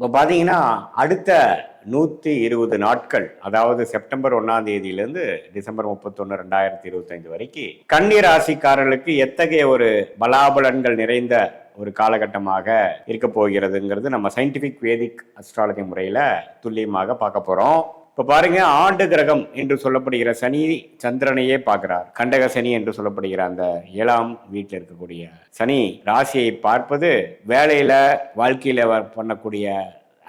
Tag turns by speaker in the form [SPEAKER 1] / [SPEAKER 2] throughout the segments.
[SPEAKER 1] இப்போ பார்த்தீங்கன்னா அடுத்த நூற்றி இருபது நாட்கள் அதாவது செப்டம்பர் ஒன்றாம் தேதியிலேருந்து டிசம்பர் முப்பத்தொன்று ரெண்டாயிரத்தி இருபத்தைந்து வரைக்கும் கன்னி ராசிக்காரர்களுக்கு எத்தகைய ஒரு பலாபலன்கள் நிறைந்த ஒரு காலகட்டமாக இருக்க போகிறதுங்கிறது நம்ம சயின்டிஃபிக் வேதிக் அஸ்ட்ராலஜி முறையில் துல்லியமாக பார்க்க போகிறோம் இப்போ பாருங்க ஆண்டு கிரகம் என்று சொல்லப்படுகிற சனி சந்திரனையே பார்க்கிறார். கண்டக சனி என்று சொல்லப்படுகிற அந்த ஏழாம் வீட்டில் இருக்கக்கூடிய சனி ராசியை பார்ப்பது வேலையில வாழ்க்கையில பண்ணக்கூடிய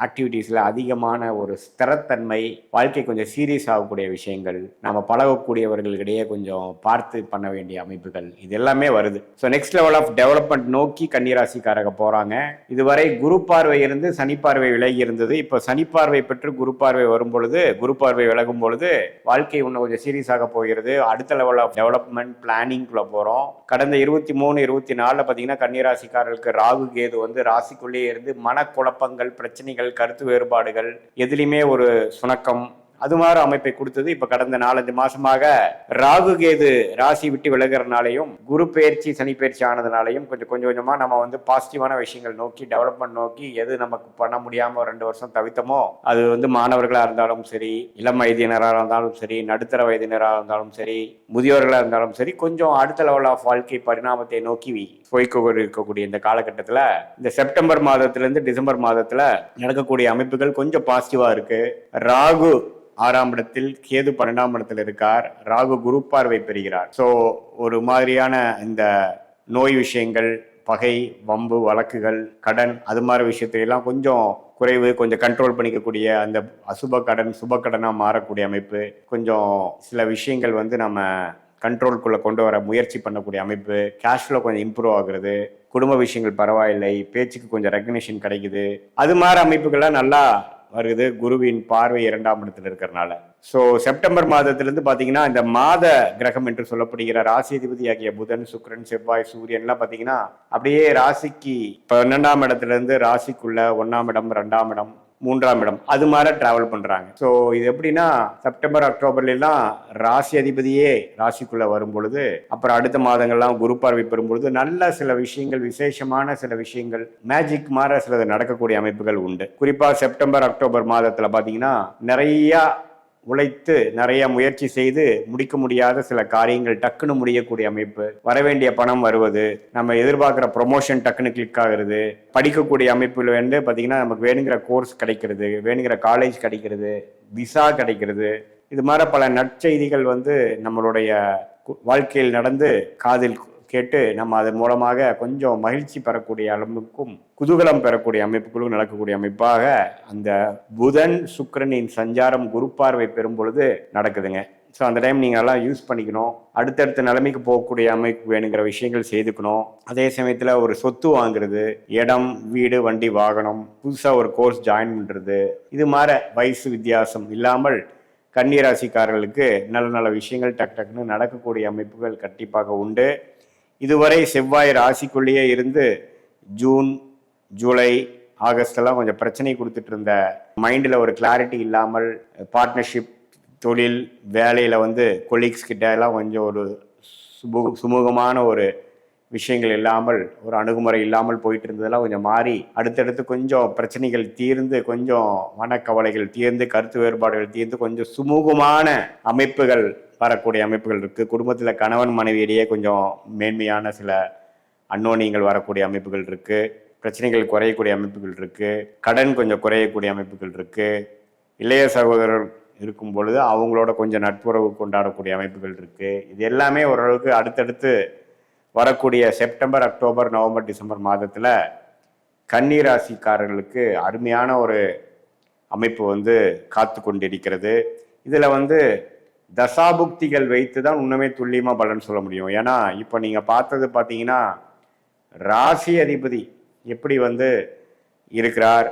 [SPEAKER 1] ஆக்டிவிட்டீஸில் அதிகமான ஒரு ஸ்திரத்தன்மை வாழ்க்கை கொஞ்சம் சீரியஸ் ஆகக்கூடிய விஷயங்கள் நம்ம பழகக்கூடியவர்களிடையே கொஞ்சம் பார்த்து பண்ண வேண்டிய அமைப்புகள் இது எல்லாமே வருது. So next level of development நோக்கி கன்னிராசிக்காரங்க போகிறாங்க இதுவரை குரு பார்வை இருந்து சனி பார்வை விலகி இருந்தது. இப்போ சனி பார்வை பெற்று குரு பார்வை வரும் பொழுது குரு பார்வை விலகும் பொழுது வாழ்க்கை இன்னும் கொஞ்சம் சீரியஸ் ஆக போகிறது. அடுத்த லெவல் ஆஃப் டெவலப்மெண்ட் பிளானிங்குள்ளே போகிறோம் கடந்த இருபத்தி மூணு இருபத்தி நாலில் பார்த்தீங்கன்னா கன்னிராசிக்காரர்களுக்கு ராகு கேது வந்து ராசிக்குள்ளேயே இருந்து மனக்குழப்பங்கள் பிரச்சனைகள் கருத்து வேறுபாடுகள் எதுலையுமே ஒரு சுணக்கம் அது மாதிரி அமைப்பை கொடுத்தது. இப்ப கடந்த நாலஞ்சு மாசமாக ராகு கேது ராசி விட்டு விலகிறனாலையும் குரு பயிற்சி சனி பயிற்சி ஆனதுனாலையும் கொஞ்சம் கொஞ்சம் கொஞ்சமா நம்ம வந்து பாசிட்டிவான விஷயங்கள் நோக்கி டெவலப்மெண்ட் நோக்கி எது நமக்கு பண்ண முடியாம ரெண்டு வருஷம் தவித்தமோ அது வந்து மாணவர்களா இருந்தாலும் சரி இளம் வயதினராக இருந்தாலும் சரி நடுத்தர வயதினராக இருந்தாலும் சரி முதியோர்களாக இருந்தாலும் சரி கொஞ்சம் அடுத்த லெவல் ஆஃப் வாழ்க்கை பரிணாமத்தை நோக்கி போய்க்கொண்டு இருக்கக்கூடிய இந்த காலகட்டத்தில் இந்த செப்டம்பர் மாதத்திலிருந்து டிசம்பர் மாதத்தில் நடக்கக்கூடிய அமைப்புகள் கொஞ்சம் பாசிட்டிவாக இருக்கு. ராகு ஆறாம் இடத்தில் கேது பன்னெண்டாம் இடத்தில் இருக்கார். ராகு குரு பார்வை பெறுகிறார். ஸோ ஒரு மாதிரியான இந்த நோய் விஷயங்கள் பகை வம்பு வழக்குகள் கடன் அது மாதிரி விஷயத்தையெல்லாம் கொஞ்சம் குறைவு கொஞ்சம் கண்ட்ரோல் பண்ணிக்கக்கூடிய அந்த அசுப கடன் சுப கடனாக மாறக்கூடிய அமைப்பு கொஞ்சம் சில விஷயங்கள் வந்து நம்ம கண்ட்ரோல்குள்ளே கொண்டு வர முயற்சி பண்ணக்கூடிய அமைப்பு கேஷ் கொஞ்சம் இம்ப்ரூவ் ஆகுறது குடும்ப விஷயங்கள் பரவாயில்லை பேச்சுக்கு கொஞ்சம் ரெக்கக்னிஷன் கிடைக்குது. அது மாதிரி அமைப்புகள்லாம் நல்லா வருது. குருவின் பார்வை இரண்டாம் இடத்துல இருக்கிறனால. ஸோ செப்டம்பர் மாதத்திலிருந்து பார்த்தீங்கன்னா இந்த மாத கிரகம் என்று சொல்லப்படுகிற ராசி அதிபதியாகிய புதன் சுக்கரன் செவ்வாய் சூரியன்லாம் பார்த்தீங்கன்னா அப்படியே ராசிக்கு பன்னெண்டாம் இடத்துலேருந்து ராசிக்குள்ள ஒன்றாம் இடம் ரெண்டாம் இடம் மூன்றாம் இடம். அது மாதிரி டிராவல் பண்றாங்க. ஸோ இது எப்படின்னா செப்டம்பர் அக்டோபர்ல எல்லாம் ராசி அதிபதியே ராசிக்குள்ள வரும் பொழுது அப்புறம் அடுத்த மாதங்கள்லாம் குரு பார்வை பெறும் பொழுது நல்ல சில விஷயங்கள் விசேஷமான சில விஷயங்கள் மேஜிக் மாதிரி சிலது நடக்கக்கூடிய அமைப்புகள் உண்டு. குறிப்பா செப்டம்பர் அக்டோபர் மாதத்துல பாத்தீங்கன்னா நிறைய உழைத்து நிறைய முயற்சி செய்து முடிக்க முடியாத சில காரியங்கள் டக்குன்னு முடியக்கூடிய அமைப்பு வர வேண்டிய பணம் வருவது நம்ம எதிர்பார்க்குற ப்ரொமோஷன் டக்குன்னு கிளிக் ஆகுறது படிக்கக்கூடிய அமைப்புல வந்து பார்த்தீங்கன்னா நமக்கு வேணுங்கிற கோர்ஸ் கிடைக்கிறது வேணுங்கிற காலேஜ் கிடைக்கிறது விசா கிடைக்கிறது. இது மாதிரி பல நற்செய்திகள் வந்து நம்மளுடைய கு- வாழ்க்கையில் நடந்து காதில் கேட்டு நம்ம அதன் மூலமாக கொஞ்சம் மகிழ்ச்சி பெறக்கூடிய அளவுக்கும் குதூகலம் பெறக்கூடிய அமைப்புகளும் நடக்கக்கூடிய அமைப்பாக அந்த புதன் சுக்கரனின் சஞ்சாரம் குரு பார்வை பெறும் பொழுது நடக்குதுங்க. ஸோ அந்த டைம் நீங்கள் எல்லாம் யூஸ் பண்ணிக்கணும். அடுத்தடுத்த நிலைமைக்கு போகக்கூடிய அமைப்பு வேணுங்கிற விஷயங்கள் செய்துக்கணும். அதே சமயத்தில் ஒரு சொத்து வாங்குறது இடம் வீடு வண்டி வாகனம் புதுசாக ஒரு கோர்ஸ் ஜாயின் பண்ணுறது இது மாதிரி வயசு வித்தியாசம் இல்லாமல் கன்னிராசிக்காரர்களுக்கு நல்ல நல்ல விஷயங்கள் டக் டக்குன்னு நடக்கக்கூடிய அமைப்புகள் கண்டிப்பாக உண்டு. இதுவரை செவ்வாய் ராசிக்குள்ளேயே இருந்து ஜூன் ஜூலை ஆகஸ்ட் எல்லாம் கொஞ்சம் பிரச்சனை கொடுத்துட்டு இருந்த மைண்டில் ஒரு கிளாரிட்டி இல்லாமல் பார்ட்னர்ஷிப் தொழில் வேலையில் வந்து கொலீக்ஸ் கிட்ட எல்லாம் கொஞ்சம் ஒரு சுமு சுமூகமான ஒரு விஷயங்கள் இல்லாமல் ஒரு அணுகுமுறை இல்லாமல் போயிட்டு இருந்ததெல்லாம் கொஞ்சம் மாறி அடுத்தடுத்து கொஞ்சம் பிரச்சனைகள் தீர்ந்து கொஞ்சம் மனக்கவலைகள் தீர்ந்து கருத்து வேறுபாடுகள் தீர்ந்து கொஞ்சம் சுமூகமான அமைப்புகள் வரக்கூடிய அமைப்புகள் இருக்குது குடும்பத்தில் கணவன் மனைவியிடையே கொஞ்சம் மேன்மையான சில அன்னோனியங்கள் வரக்கூடிய அமைப்புகள் இருக்குது பிரச்சனைகள் குறையக்கூடிய அமைப்புகள் இருக்குது கடன் கொஞ்சம் குறையக்கூடிய அமைப்புகள் இருக்குது இளைய சகோதரர் இருக்கும் பொழுது அவங்களோட கொஞ்சம் நட்புறவு கொண்டாடக்கூடிய அமைப்புகள் இருக்குது இது எல்லாமே ஓரளவுக்கு அடுத்தடுத்து வரக்கூடிய செப்டம்பர் அக்டோபர் நவம்பர் டிசம்பர் மாதத்தில் கன்னி ராசிக்காரர்களுக்கு அருமையான ஒரு அமைப்பு வந்து காத்து கொண்டிருக்கிறது இதில் வந்து தசாபுக்திகள் வைத்து தான் இன்னுமே துல்லியமாக பலன் சொல்ல முடியும். ஏன்னா இப்போ நீங்கள் பார்த்தது பார்த்தீங்கன்னா ராசி அதிபதி எப்படி வந்து இருக்கிறார்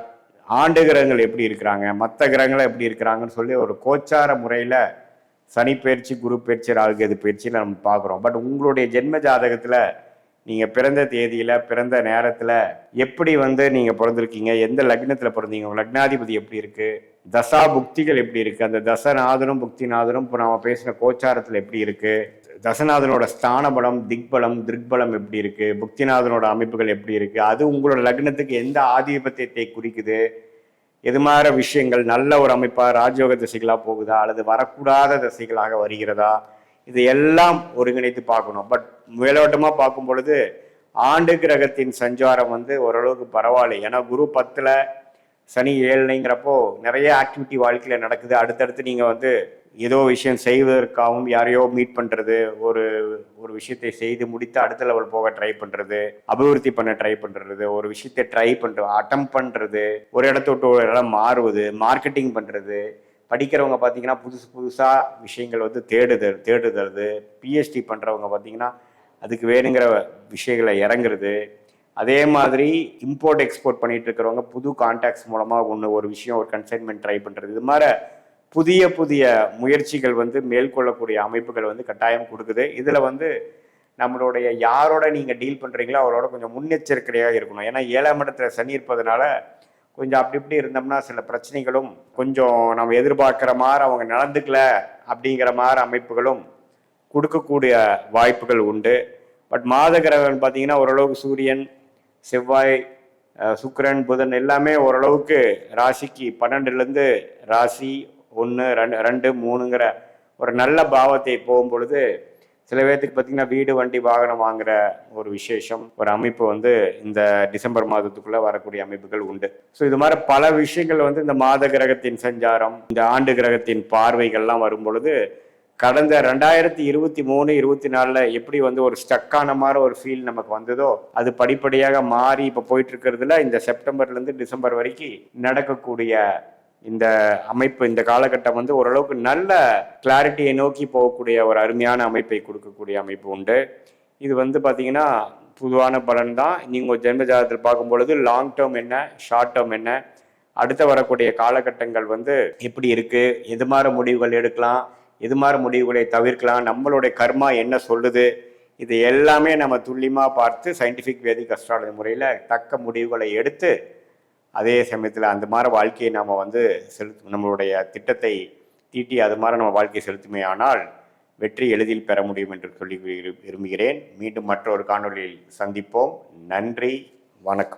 [SPEAKER 1] ஆண்டு கிரகங்கள் எப்படி இருக்கிறாங்க மற்ற கிரகங்கள் எப்படி இருக்கிறாங்கன்னு சொல்லி ஒரு கோச்சார முறையில் சனி பயிற்சி குரு பயிற்சி ராகுகேது பயிற்சியில் நம்ம பார்க்குறோம். பட் உங்களுடைய ஜென்ம ஜாதகத்தில் நீங்கள் பிறந்த தேதியில் பிறந்த நேரத்தில் எப்படி வந்து நீங்கள் பிறந்திருக்கீங்க எந்த லக்னத்தில் பிறந்தீங்க லக்னாதிபதி எப்படி இருக்குது தசா புக்திகள் எப்படி இருக்குது அந்த தசநாதனும் புக்திநாதனும் இப்போ நாம் பேசின கோச்சாரத்தில் எப்படி இருக்குது தசநாதனோட ஸ்தான பலம் திக்பலம் திருக்பலம் எப்படி இருக்குது புக்திநாதனோட அமைப்புகள் எப்படி இருக்குது அது உங்களோட லக்னத்துக்கு எந்த ஆதிபத்தியத்தை குறிக்குது எது மாதிரி விஷயங்கள் நல்ல ஒரு அமைப்பாக ராஜயோக திசைகளாக போகுதா அல்லது வரக்கூடாத திசைகளாக வருகிறதா இது எல்லாம் ஒருங்கிணைத்து பார்க்கணும். பட் மேலோட்டமாக பார்க்கும் பொழுது ஆண்டு கிரகத்தின் சஞ்சாரம் வந்து ஓரளவுக்கு பரவாயில்ல. ஏன்னா குரு பத்தில் சனி ஏழ்னைங்கிறப்போ நிறைய ஆக்டிவிட்டி வாழ்க்கையில் நடக்குது. அடுத்தடுத்து நீங்கள் வந்து ஏதோ விஷயம் செய்வதற்காகவும் யாரையோ மீட் பண்ணுறது ஒரு ஒரு விஷயத்தை செய்து முடித்து அடுத்த லெவல் போக ட்ரை பண்ணுறது அபிவிருத்தி பண்ண ட்ரை பண்ணுறது ஒரு விஷயத்தை ட்ரை பண்ணுறது அட்டம் பண்ணுறது ஒரு இடத்த விட்டு ஒரு இடம் மாறுவது மார்க்கெட்டிங் பண்ணுறது படிக்கிறவங்க பார்த்தீங்கன்னா புதுசு புதுசாக விஷயங்கள் வந்து தேடுதல் தேடுதல் பிஹெச்டி பண்ணுறவங்க பார்த்தீங்கன்னா அதுக்கு வேணுங்கிற விஷயங்களை இறங்குறது. அதே மாதிரி இம்போர்ட் எக்ஸ்போர்ட் பண்ணிட்டு இருக்கிறவங்க புது கான்டாக்ட்ஸ் மூலமாக ஒன்று ஒரு விஷயம் ஒரு கன்சைன்மெண்ட் ட்ரை பண்ணுறது இது மாதிரி புதிய புதிய முயற்சிகள் வந்து மேற்கொள்ளக்கூடிய அமைப்புகள் வந்து கட்டாயம் கொடுக்குது. இதில் வந்து நம்மளுடைய யாரோட நீங்கள் டீல் பண்ணுறீங்களோ அவரோட கொஞ்சம் முன்னெச்சரிக்கையாக இருக்கணும். ஏன்னா ஏழாம் இடத்துல சனி இருப்பதனால கொஞ்சம் அப்படி இப்படி இருந்தோம்னா சில பிரச்சனைகளும் கொஞ்சம் நம்ம எதிர்பார்க்குற மாதிரி அவங்க நடந்துக்கல அப்படிங்கிற மாதிரி அமைப்புகளும் கொடுக்கக்கூடிய வாய்ப்புகள் உண்டு. பட் மாத கிரகங்கள் பார்த்தீங்கன்னா ஓரளவுக்கு சூரியன் செவ்வாய் சுக்கரன் சுக்கிரன் புதன் எல்லாமே ஓரளவுக்கு ராசிக்கு பன்னெண்டுலேருந்து ராசி ஒன்று ரெண்டு ரெண்டு மூணுங்கிற ஒரு நல்ல பாவத்தை போகும் பொழுது சில பேர்த்துக்கு பார்த்தீங்கன்னா வீடு வண்டி வாகனம் வாங்குற ஒரு விசேஷம் ஒரு அமைப்பு வந்து இந்த டிசம்பர் மாதத்துக்குள்ள வரக்கூடிய அமைப்புகள் உண்டு. ஸோ இது மாதிரி பல விஷயங்கள் வந்து இந்த மாத கிரகத்தின் சஞ்சாரம் இந்த ஆண்டு கிரகத்தின் பார்வைகள்லாம் வரும் பொழுது கடந்த ரெண்டாயிரத்தி இருபத்தி மூணு இருபத்தி நாலில் எப்படி வந்து ஒரு ஸ்டக்கான மாதிரி ஒரு ஃபீல் நமக்கு வந்ததோ அது படிப்படியாக மாறி இப்போ போயிட்டு இருக்கிறதுல இந்த செப்டம்பர்லேருந்து டிசம்பர் வரைக்கும் நடக்கக்கூடிய இந்த அமைப்பு இந்த காலகட்டம் வந்து ஓரளவுக்கு நல்ல கிளாரிட்டியை நோக்கி போகக்கூடிய ஒரு அருமையான அமைப்பை கொடுக்கக்கூடிய அமைப்பு உண்டு. இது வந்து பார்த்தீங்கன்னா பொதுவான பலன் தான். நீங்கள் ஜென்ம ஜாதகத்தில் பார்க்கும்பொழுது லாங் டேர்ம் என்ன ஷார்ட் டேர்ம் என்ன அடுத்து வரக்கூடிய காலகட்டங்கள் வந்து எப்படி இருக்குது எது மாதிரி முடிவுகள் எடுக்கலாம் எது மாதிரி முடிவுகளை தவிர்க்கலாம் நம்மளுடைய கர்மா என்ன சொல்லுது இது எல்லாமே நம்ம துல்லியமாக பார்த்து சயின்டிஃபிக் வேதிக் அஸ்ட்ராலஜி முறையில் தக்க முடிவுகளை எடுத்து அதே சமயத்தில் அந்த மாதிரி வாழ்க்கையை நாம் வந்து செலுத்து நம்மளுடைய திட்டத்தை தீட்டி அது மாதிரி நம்ம வாழ்க்கையை செலுத்துமே ஆனால் வெற்றி எளிதில் பெற முடியும் என்று சொல்லி விரும்புகிறேன். மீண்டும் மற்றொரு காணொலியில் சந்திப்போம். நன்றி. வணக்கம்.